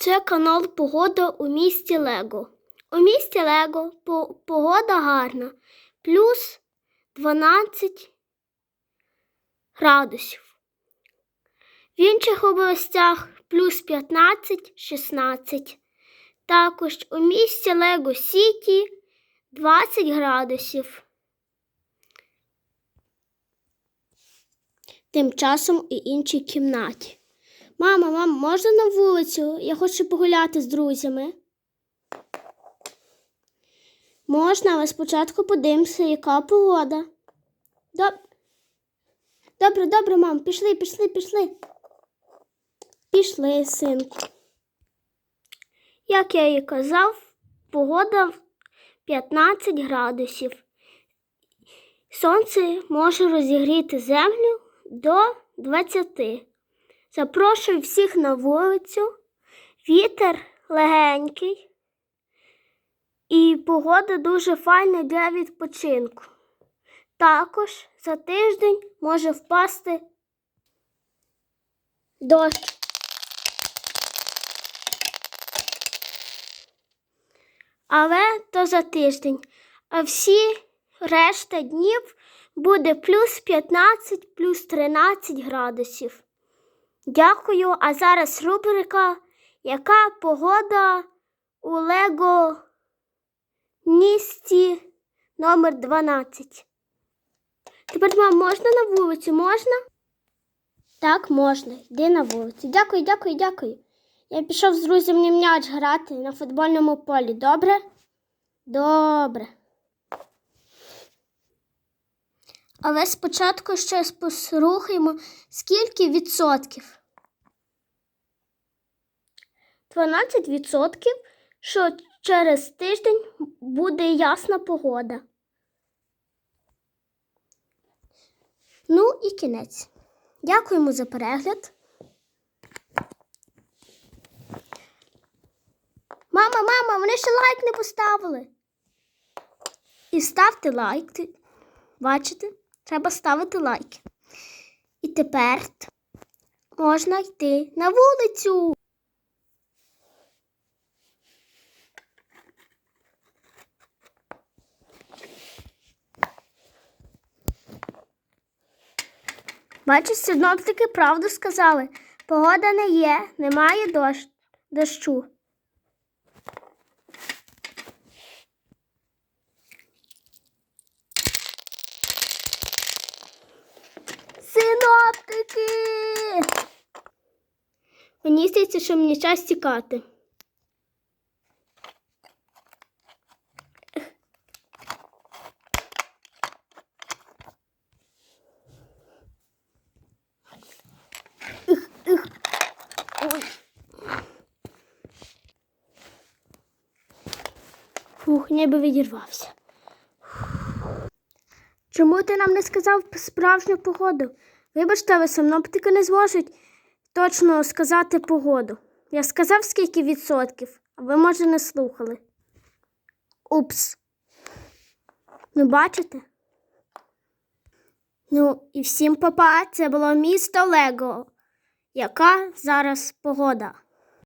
Це канал Погода у місті Лего. У місті Лего погода гарна. Плюс 12 градусів. В інших областях плюс 15-16. Також у місті Лего Сіті 20 градусів. Тим часом у іншій кімнаті. Мама, мам, можна на вулицю? Я хочу погуляти з друзями. Можна, але спочатку подивимося, яка погода. Доб... Добре, добре, мам, пішли, пішли, пішли. Пішли, синку. Як я і казав, погода 15 градусів. Сонце може розігріти землю до 20. Запрошую всіх на вулицю. Вітер легенький. І погода дуже файна для відпочинку. Також за тиждень може впасти дощ. Але то за тиждень. А всі решта днів буде плюс 15, плюс 13 градусів. Дякую. А зараз рубрика Яка погода у Лего місті номер 12. Тепер мам, можна на вулицю? Можна? Так, можна. Йди на вулицю. Дякую, дякую, дякую. Я пішов з друзями м'яч грати на футбольному полі. Добре? Добре. Але спочатку ще послухаємо, скільки відсотків. 12 відсотків, що через тиждень буде ясна погода. Ну і кінець. Дякуємо за перегляд. Мама, мама, вони ще лайк не поставили. І ставте лайк. Бачите? Треба ставити лайки. І тепер можна йти на вулицю. Бачиш, синоптики правду сказали. Погода не є, немає дощ, дощу. Синоптики! Мені здається, що мені час тікати. Фух, ніби відірвався. Чому ти нам не сказав справжню погоду? Вибачте, але синоптики не зможуть точно сказати погоду. Я сказав, скільки відсотків, а ви, може, не слухали. Упс. Ну, бачите? Ну, і всім папа, це було місто Лего. Яка зараз погода?